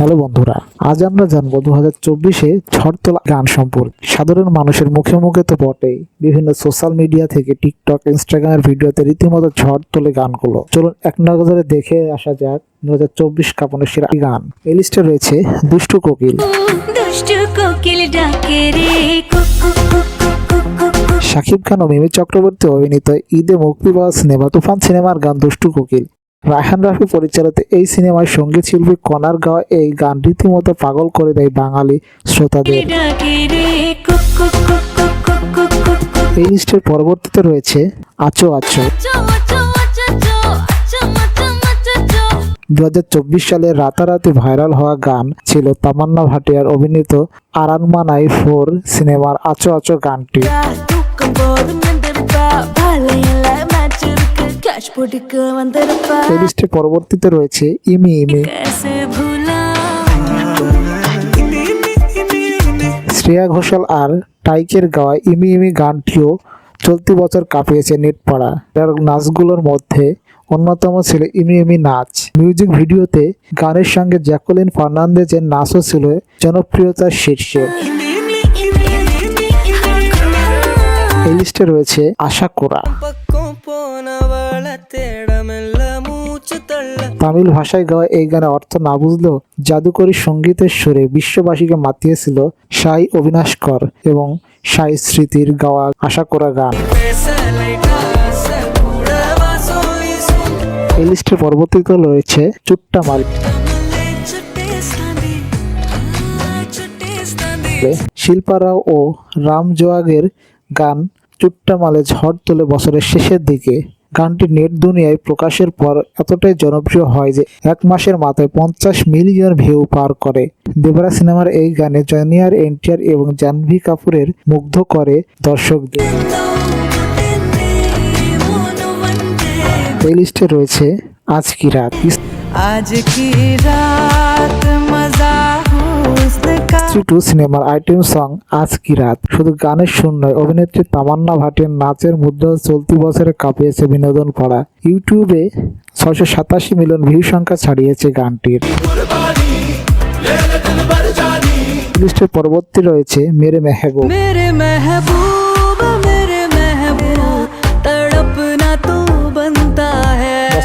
Hello বন্ধুরা আজ আমরা জানব দু হাজার চব্বিশে ঝড় তোলা গান সম্পর্কে। সাধারণ মানুষের মুখে মুখে তো বটেই বিভিন্ন সোশ্যাল মিডিয়া থেকে টিকটক ইনস্টাগ্রামের ভিডিওতে রীতিমতো ঝড় তোলে গানগুলো। চলুন এক নজরে দেখে আসা যাক দু হাজার চব্বিশ কাপনের সেরা গান। এই লিস্টে রয়েছে দুষ্টু কোকিল। দুষ্টু ডাকে রে শাকিব খান ও মিমি চক্রবর্তী অভিনীত ঈদে মুক্তি পাওয়া সিনেমা তুফান সিনেমার গান দুষ্টু কোকিল। রায়হান রাফি পরিচালিত এই সিনেমায় সংগীত শিল্পী কনার গাওয়া এই গান রীতিমতো পাগল করে দেয় বাঙালি শ্রোতাদের। এই লিস্টের পরবর্তীতে রয়েছে আচো আচো। দুই হাজার চব্বিশ সালে রাতারাতি ভাইরাল হওয়া গান ছিল তামান্না ভাটিয়ার অভিনীত আরানমা নাই ফোর সিনেমার আচো আচো গানটি। প্লেলিস্টে পরবর্তীতে রয়েছে ইমি ইমি। শ্রেয়া ঘোষাল আর টাইকের গাওয়া ইমি ইমি গানটিও চলতি বছর কাঁপিয়েছে নেটপাড়া। যার নাচগুলোর মধ্যে অন্যতম ছিল ইমি ইমি নাচ। মিউজিক ভিডিওতে গানের সঙ্গে জ্যাকলিন ফার্নান্দেজের নাচও ছিল জনপ্রিয়তার শীর্ষে। এই লিস্টে রয়েছে আশা করা। তামিল ভাষায় গাওয়া এই গানের অর্থ না বুঝলেও জাদুকরী সঙ্গীতের সুরে বিশ্ববাসীকে মাতিয়েছিল সাই অবিনাশ কর এবং সাই স্মৃতির গাওয়া আশা করা গান। এই লিস্টের পরবর্তীতে রয়েছে চুট্টা মাল। শিল্পা রাও ও রাম জোয়াগের গান চুট্টা মালে ঝড় তোলে বছরের শেষের দিকে। গানটি নেট দুনিয়ায় প্রকাশের পর এতটাই জনপ্রিয় হয় যে এক মাসের মাথায় পঞ্চাশ মিলিয়ন ভিউ পার করে। দেবরা সিনেমার এই গানে জনিয়ার এনটিআর এবং জানভি কাপুরের মুগ্ধ করে দর্শকদের। প্লেলিস্টে রয়েছে আজ কি রাত? আজ কি রাত? টু সিনেমার আইটেম সং, আজ কি রাত? শুধু গানের সুর নয়, অভিনেত্রী তামান্না ভাটের নাচের মুদ্রা চলতি বছরে কাঁপিয়েছে বিনোদন করা। ইউটিউবে ছয়শো সাতাশি মিলিয়ন ভিউ সংখ্যা ছাড়িয়েছে গানটির। লিস্টের পরবর্তী রয়েছে মেরে মেহবুব।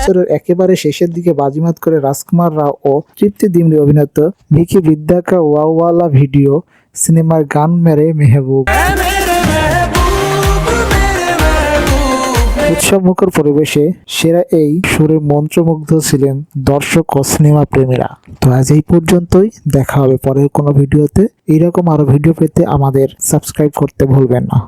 বছরের একেবারে শেষের দিকে বাজিমাত করে রাজকুমার রাও ও তৃপ্তি দিমরি অভিনীত ভিকি বিদ্যাকা ওয়াওয়ালা ভিডিও সিনেমার গান মেরে মেহবুব। উৎসবমুখর পরিবেশে সেরা এই সুরে মন্ত্রমুগ্ধ ছিলেন দর্শক ও সিনেমা প্রেমীরা। তো আজ এই পর্যন্তই, দেখা হবে পরের কোনো ভিডিওতে। এইরকম আরও ভিডিও পেতে আমাদের সাবস্ক্রাইব করতে ভুলবেন না।